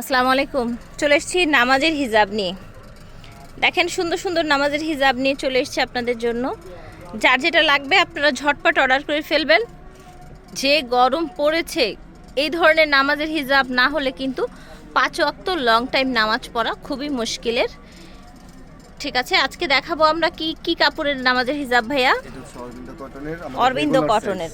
আসসালামু আলাইকুম। চলে এসেছি নামাজের হিজাব নিয়ে। দেখেন সুন্দর সুন্দর নামাজের হিজাব নিয়ে চলে এসেছি আপনাদের জন্য। যার যেটা লাগবে আপনারা ঝটপট অর্ডার করে ফেলবেন। যে গরম পড়েছে এই ধরনের নামাজের হিজাব না হলে কিন্তু পাঁচ অক্ত লং টাইম নামাজ পড়া খুবই মুশকিলের। ঠিক আছে আজকে দেখাবো আমরা কি কি কাপড়ের নামাজের হিজাব ভাইয়া? অরবিন্দ কটনের।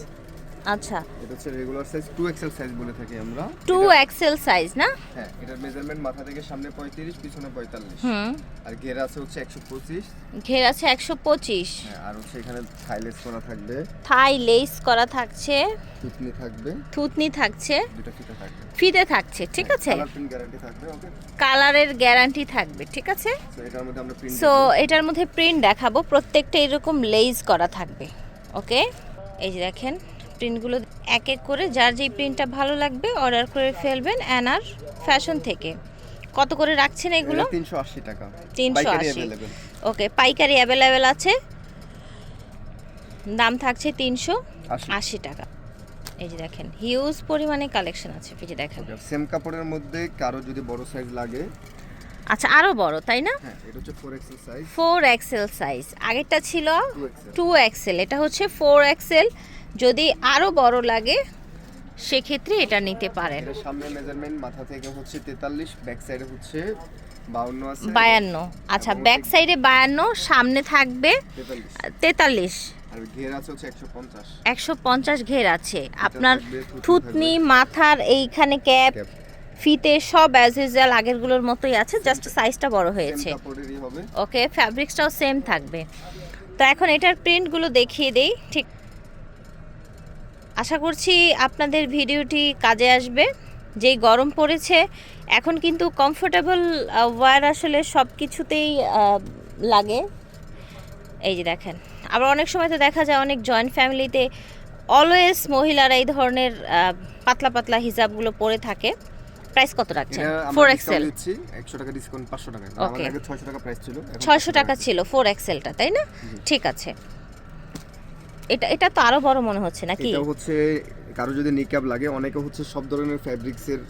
আচ্ছা। এটা হচ্ছে রেগুলার সাইজ 2XL সাইজ বলে থাকি আমরা। টু এক্সেল সাইজ না? হ্যাঁ এটার মেজারমেন্ট মাথা থেকে সামনে 35 পিছনে 45 হুম। আর ঘের আছে হচ্ছে 125 ঘের আছে একশো পঁচিশ। হ্যাঁ আর হচ্ছে এখানে থাইলেস করা থাকবে। থাই লেস করা থাকছে। থুতনি থাকবে। থুতনি থাকছে। দুটো ফিতা থাকবে। ফিতে থাকছে ঠিক আছে? কালার গ্যারান্টি থাকবে ওকে কালারের গ্যারান্টি থাকবে ঠিক আছে? তো এটার মধ্যে আমরা প্রিন্ট সো এটার মধ্যে প্রিন্ট দেখাবো প্রত্যেকটা এরকম লেজ করা থাকবে ওকে এই যে দেখেন। প্রিন্টগুলো এক এক করে যার যেই প্রিন্টটা ভালো লাগবে অর্ডার করে ফেলবেন অ্যানার ফ্যাশন থেকে। কত করে রাখছেন এগুলো? 380 টাকা। 380 পাইকারি available। ওকে পাইকারি অ্যাভেলেবেল আছে। দাম থাকছে তিনশো আশি। টাকা। এই যে দেখেন হিউজ পরিমাণে কালেকশন আছে এই যে দেখেন। সেম কাপড়ের মধ্যে কারও যদি বড় সাইজ লাগে। আচ্ছা আরও বড় তাই না? হ্যাঁ এটা হচ্ছে 4XL size four XL size আগেরটা ছিল 2XL টু এক্সেল এটা হচ্ছে ফোর এক্সেল যদি আরও বড় লাগে সেক্ষেত্রে এটা নিতে পারেন। সামনে মেজারমেন্ট মাথা থেকে হচ্ছে 43 ব্যাক সাইডে হচ্ছে 52 আছে। বায়ান্ন। আচ্ছা ব্যাক সাইডে বায়ান্ন সামনে থাকবে 43 তেতাল্লিশ। আর ঘের আছে হচ্ছে 150 একশো পঞ্চাশ ঘের আছে। আপনার থুতনি মাথার এইখানে ক্যাপ ফিতে সব অ্যাজ ইউজুয়াল আগেরগুলোর মতোই আছে জাস্ট সাইজটা বড় হয়েছে। ওকে ফ্যাব্রিক্সটাও সেম থাকবে। তো এখন এটার প্রিন্টগুলো দেখিয়ে দেই ঠিক আশা করছি আপনাদের ভিডিওটি কাজে আসবে। যেই গরম পড়েছে এখন কিন্তু কমফোর্টেবল ওয়্যার আসলে সব কিছুতেই লাগে। এই যে দেখেন আবার অনেক সময় তো দেখা যায় অনেক জয়েন্ট ফ্যামিলিতে অলওয়েজ মহিলারা এই ধরনের পাতলা পাতলা হিজাবগুলো পরে থাকে। প্রাইস কত রাখছেন? ফোর এক্সেল ডিসকাউন্ট দিচ্ছি 100 টাকা ডিসকাউন্ট 500 টাকা। আমাদের আগে 600 টাকা প্রাইস ছিল এখন ছয়শো টাকা। ছিল ফোর এক্সেলটা তাই না? ঠিক আছে। এটা এটা তো আরও বড় মনে হচ্ছে নাকি? এটা হচ্ছে কারও যদি নিকাব লাগে অনেকে হচ্ছে সব ধরনের ফ্যাব্রিক্সের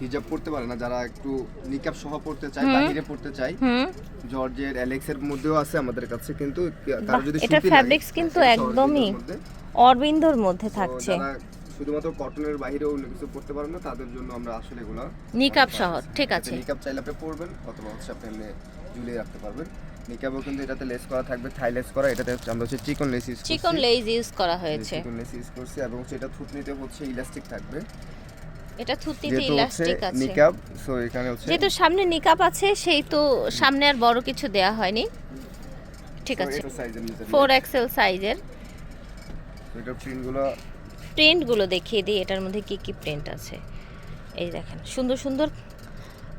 হিজাব পড়তে পারে না যারা একটু নিকাব সহ পড়তে চায় বাহিরে পড়তে চায়। জর্জের অ্যালেক্সের মধ্যেও আছে আমাদের কাছে কিন্তু কারও যদি সুতি লাগে, কিন্তু একদমই। অরবিন্দর মধ্যে থাকছে। শুধুমাত্র কটনের বাইরে অন্য কিছু পড়তে পারেন না তাদের জন্য আমরা আসলে এগুলো নিকাব সহ ঠিক আছে। নিকাব চাইলে আপনি পরবেন অথবা হচ্ছে আপনি এমনি ঝুলিয়ে রাখতে পারবেন। নিকাবও কিন্তু এটাতে লেস করা থাকবে থাই লেস করা এটাতে হচ্ছে আমরা হচ্ছে চিকন লেস ইউজ চিকন লেজ ইউজ করা হয়েছে। চিকন লেস ইউজ করছি এবং এটা থুতনিতে হচ্ছে ইলাস্টিক থাকবে। এটা হচ্ছে ইলাস্টিক আছে। নিকাব সো এখানে হচ্ছে যেহেতু সামনে নিকাব আছে সেই তো সামনে আর বড় কিছু দেয়া হয়নি। ঠিক আছে। সাইজের নিচে ফোর এক্সেল সাইজের এটার প্রিন্টগুলো প্রিন্টগুলো দেখিয়ে দিই এটার মধ্যে কি কি প্রিন্ট আছে। এই দেখেন সুন্দর সুন্দর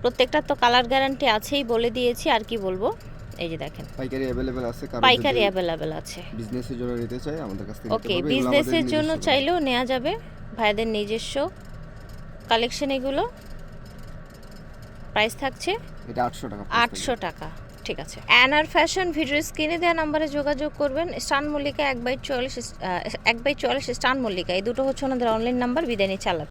প্রত্যেকটা তো কালার গ্যারান্টি আছেই বলে দিয়েছি আর কি বলব? এই যে দেখেন। পাইকারি অ্যাভেলেবেল আছে কারণ পাইকারি অ্যাভেলেবেল আছে। বিজনেসের জন্য নিতে চাই আমাদের কাছ থেকে ওকে। বিজনেসের জন্য চাইলেও নেওয়া যাবে। ভাইদের নিজস্ব কালেকশন এগুলো। প্রাইস থাকছে। এটা 800 টাকা price আটশো টাকা ঠিক আছে। অ্যানার ফ্যাশন ভিডিও স্ক্রিনে দেওয়া নাম্বারে যোগাযোগ করবেন। স্টান মল্লিকা এক বাই চুয়াল্লিশ এক বাই চুয়াল্লিশ স্টান মল্লিকা এই দুটো হচ্ছে ওনাদের অনলাইন নাম্বার বিদায় নিচ্ছে আল্লাহ